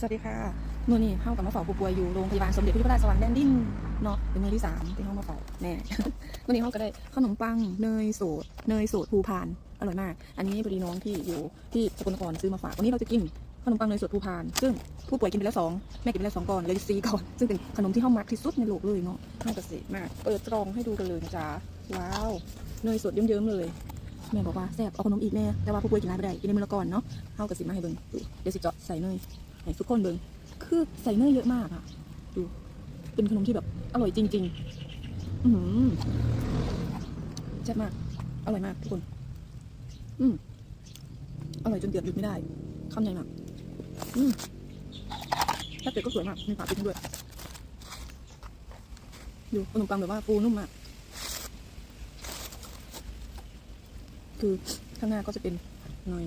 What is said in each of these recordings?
สวัสดีค่ะมื่อนี้เข้ากับมาฝ้าผู้ป่วยอยู่โรงพยาบาลสมเด็จพระยุพราชสวรรค์แดนดิ้นเนาะเป็นมือที่สามที่เข้ามาฝ้าแน่มื่อนี้เขาก็ได้ขนมปังเนยสดเนยสดภูพานอร่อยมาก อันนี้พอดีน้องที่อยู่ที่สกลนครซื้อมาฝากวันนี้เราจะกินขนมปังเนยสดภูพาน ซึ่งผู้ป่วยกินไปแล้วสองแม่กินไปแล้วสองก่อนเลยสีก่อน ซึ่งเป็นขนมที่เข้ามักที่สุดในโลกเลยเนาะเข้ากับเสกมากเปิดกล่องให้ดูกันเลยนะจ๊ะว้าวเนยสดเยิ้มๆเลยแม่บอกว่าแซ่บเอาขนมอีกแม่แต่ว่าผู้ป่วยกินอะไรไม่ได้กินในมือละก่อนเนาะเข้ากับสิมาให้เบิ่งเดี๋ยวสิเจาะใส่เนย ให้ทุกคนเบิ่งคือใส่เนยเยอะมากอะดู เป็นขนมที่แบบ อร่อยจริง ๆ อือหือแซ่บมาก อร่อยมากทุกคน อืมอร่อยจนเดือดหยุดไม่ได้คำใหญ่มาก อืมแค่เป็ดก็สวยมาก มีฝาปิดด้วย ดูขนมปังแบบว่าฟูนุ่มมาก คือข้างหน้าก็จะเป็นหน่อย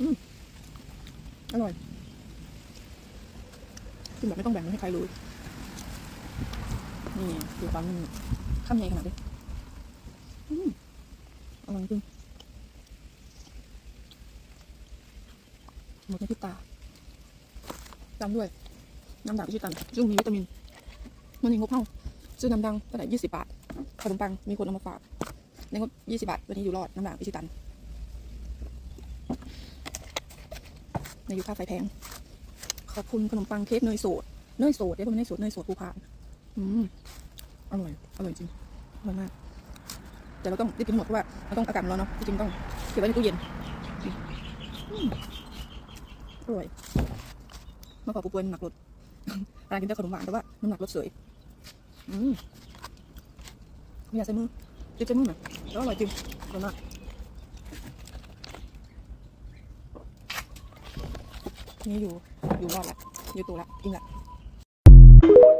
อืมอร่อย กินแบบไม่ต้องแบ่งให้ใครรู้นี่ดูความนุ่มข้ามใหญ่ขนาดนี้อืมอร่อยจริงหมดในพิตาตามด้วย น้ำด่างพิชิตันซึ่งมีวิตามินมันมีงบเท่าซื้อน้ำดังตั้งแต่ยี่สิบบาทขนมปังมีคนเอามาฝากในงบยี่สิบาท วันนี้อยู่รอดน้ำหนักพิชิตัน ในยุคค่าไฟแพง ขอบคุณขนมปังเค้กเนยสดเนยสดเดี๋ยวผมเนยสดเนยสดภูพานอืมอร่อยอร่อยจริงอร่อยมาก แต่เราต้องรีบกินหมดเพราะว่าเราต้องอากาศร้อนเนาะจริงๆต้องเก็บไว้ในตู้เย็นอร่อยเมื่อก่อนปูปวยน้ำหนักลดอะไรกินแต่ขนมหวานแต่ว่าน้ำหนักลดเฉยอืมไม่อยากใส่มือจิบใส่มือหน่อยแล้วอร่อยจริงอร่อยมาก นี่อยู่อยู่รอดละอยู่ตัวละอิ่มละ